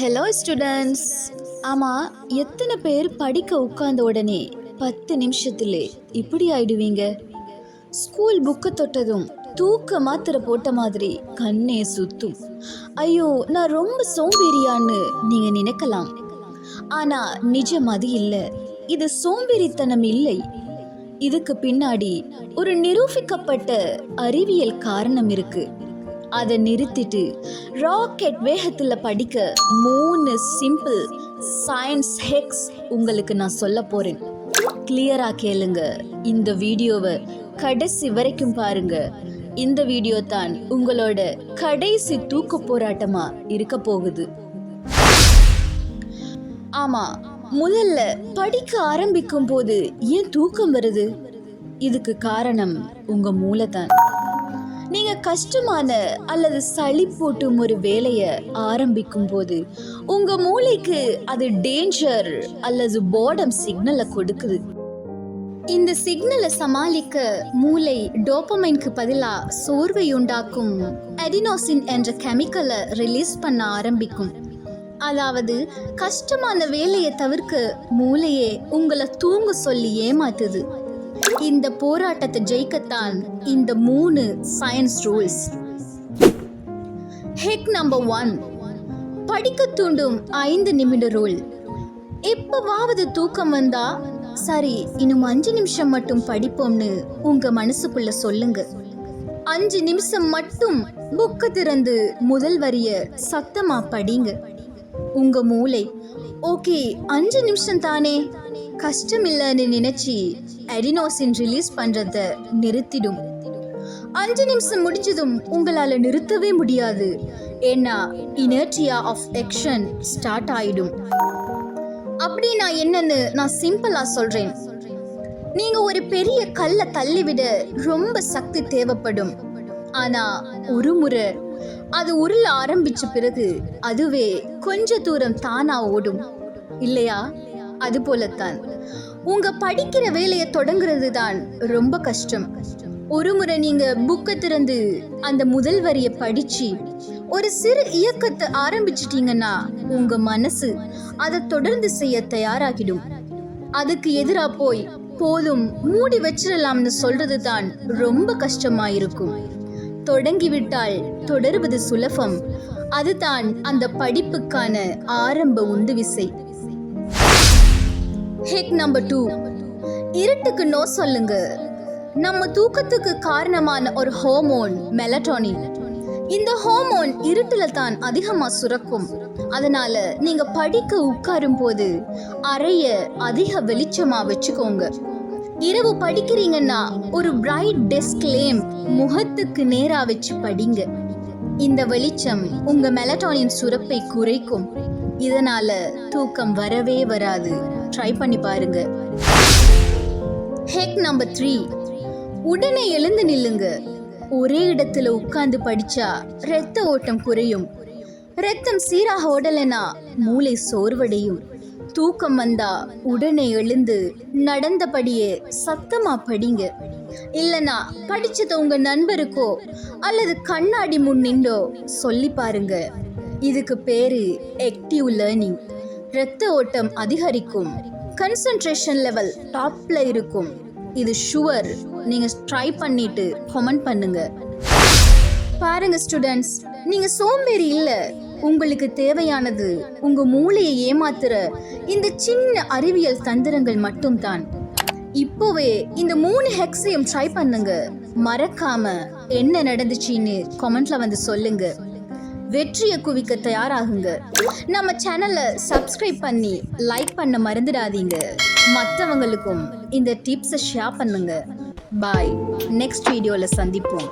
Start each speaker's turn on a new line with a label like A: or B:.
A: Hello students ஆமாம் எத்தனை பேர் படிக்க உட்கார்ந்த உடனே பத்து நிமிஷத்துலே இப்படி ஆயிடுவீங்க? ஸ்கூல் புக்கை தொட்டதும் தூக்க மாத்திரை போட்ட மாதிரி கண்ணே சுத்தும். ஐயோ நான் ரொம்ப சோம்பேறியான்னு நீங்கள் நினைக்கலாம். ஆனால் நிஜம் அது இல்லை. இது சோம்பேறித்தனம் இல்லை. இதுக்கு பின்னாடி ஒரு நிரூபிக்கப்பட்ட அறிவியல் காரணம் இருக்குது அதை நிறுத்திட்டு ராக்கெட் வேகத்தில் படிக்க மூணு சிம்பிள் சயின்ஸ் ஹெக்ஸ் உங்களுக்கு நான் சொல்ல போகிறேன் கிளியராக கேளுங்க. இந்த வீடியோவை கடைசி வரைக்கும் பாருங்க. இந்த வீடியோ தான் உங்களோட கடைசி தூக்க போராட்டமா இருக்க போகுது. ஆமா முதல்ல படிக்க ஆரம்பிக்கும் போது ஏன் தூக்கம் வருது? இதுக்கு காரணம் உங்க மூளை தான் நீங்க கஷ்டமான அல்லது சளி போட்டும் ஒரு வேலையை ஆரம்பிக்கும் போது உங்க மூளைக்கு அது டேஞ்சர் அல்லது போர்டம் சிக்னலை கொடுக்குது. இந்த சிக்னலை சமாளிக்க மூளை டோப்பமைனுக்கு பதிலாக சோர்வை உண்டாக்கும் அடினோசின் என்ற கெமிக்கலை ரிலீஸ் பண்ண ஆரம்பிக்கும். அதாவது கஷ்டமான வேலையை தவிர்க்க மூளையே உங்களை தூங்க சொல்லி ஏமாத்துது. இந்த போராட்டத்தை ஜெயிக்கத்தான் இந்த மூணு science rules hack number one படிக்க தூண்டும் ஐந்து நிமிட ரூல் எப்பவாவது தூக்கம் வந்தா சரி இன்னும் அஞ்சு நிமிஷம் மட்டும் படிப்போம்னு உங்க மனசுக்குள்ள சொல்லுங்க. அஞ்சு நிமிஷம் மட்டும் புக்கு திறந்து முதல் வரிய சத்தமா படிங்க. உங்க மூளை ஓகே அஞ்சு நிமிஷம் தானே கஷ்டம் இல்லைன்னு நினைச்சு அடினோசின் ரிலீஸ் பண்றத நிறுத்திடும். அஞ்சு நிமிஷம் முடிஞ்சதும் உங்களால நிறுத்தவே முடியாது. ஏன்னா இனர்ஜியா ஆஃப் ஆக்ஷன் ஸ்டார்ட் ஆயிடும். அப்படின்னா என்னன்னு நான் சிம்பிளா சொல்றேன். நீங்க ஒரு பெரிய கல்லை தள்ளிவிட ரொம்ப சக்தி தேவைப்படும். ஆனா ஒரு முறை அது உருள ஆரம்பிச்ச பிறகு அதுவே கொஞ்ச தூரம் தானா ஓடும். இல்லையா? அது போலத்தான். உங்க படிக்கிற வேலையை தொடங்குறது தான் ரொம்ப கஷ்டம். ஒரு முறை நீங்க புக்கை திறந்து அந்த முதல் வரியை படிச்சு ஒரு சிறு இயக்கத்தை ஆரம்பிச்சிட்டீங்கன்னா உங்க மனசு அதை தொடர்ந்து செய்ய தயாராகிடும். அதுக்கு எதிரா போய் போதும் மூடி வச்சிடலாம்னு சொல்றது தான் ரொம்ப கஷ்டமா இருக்கும் தொடங்கிவிட்டால் தொடருவது சுலபம். அதுதான் அந்த படிப்புக்கான ஆரம்ப உந்து விசை ஹெக் நம்பர் டூ இருட்டுக்கு நோ சொல்லுங்க. நம்ம தூக்கத்துக்கு காரணமான ஒரு ஹோமோன் மெலட்டோனின் இந்த ஹோமோன் இருட்டுல தான் அதிகமா சுரக்கும். அதனால நீங்க படிக்க உட்காரும் போது அறைய அதிக வெளிச்சமா வச்சுக்கோங்க. இரவு படிக்கிறீங்கன்னா ஒரு பிரைட் டெஸ்க் லேம் முகத்துக்கு நேரா வச்சு படிங்க. இந்த வெளிச்சம் உங்க மெலட்டோனின் சுரப்பை குறைக்கும். இதனால தூக்கம் வரவே வராது. ட்ரை பண்ணி பாருங்க. ஹெக் நம்பர் த்ரீ உடனே எழுந்து நில்லுங்க. ஒரே இடத்துல உட்கார்ந்து படிச்சா ரத்த ஓட்டம் குறையும். ரத்தம் சீராக ஓடலைனா மூளை சோர்வடையும். தூக்கம் வந்தா உடனே எழுந்து நடந்தபடியே சத்தமா படிங்க. இல்லனா படிச்சத உங்க நண்பருக்கோ அல்லது கண்ணாடி முன் நின்றோ சொல்லி பாருங்க. இதுக்கு பேரு ஆக்டிவ் லேர்னிங் இரத்த ஓட்டம் அதிகரிக்கும். கன்சன்ட்ரேஷன் லெவல் டாப்ல இருக்கும். இது ஷுவர் நீங்க ட்ரை பண்ணிட்டு கமெண்ட் பண்ணுங்க. பாருங்க ஸ்டூடெண்ட்ஸ் நீங்க சோம்பேறி இல்ல. உங்களுக்கு தேவையானது உங்க மூளையை ஏமாத்துற இந்த சின்ன அறிவியல் தந்திரங்கள் மட்டும்தான். இப்போவே இந்த மூணு ஹெக்ஸையும் ட்ரை பண்ணுங்க. மறக்காம என்ன நடந்துச்சுன்னு கமெண்ட்ல வந்து சொல்லுங்க. வெற்றியை குவிக்க தயாராகுங்க. நம்ம சேனலை சப்ஸ்கிரைப் பண்ணி லைக் பண்ண மறந்துடாதீங்க. மற்றவங்களுக்கும் இந்த டிப்ஸை ஷேர் பண்ணுங்க. பாய் நெக்ஸ்ட் வீடியோவில் சந்திப்போம்.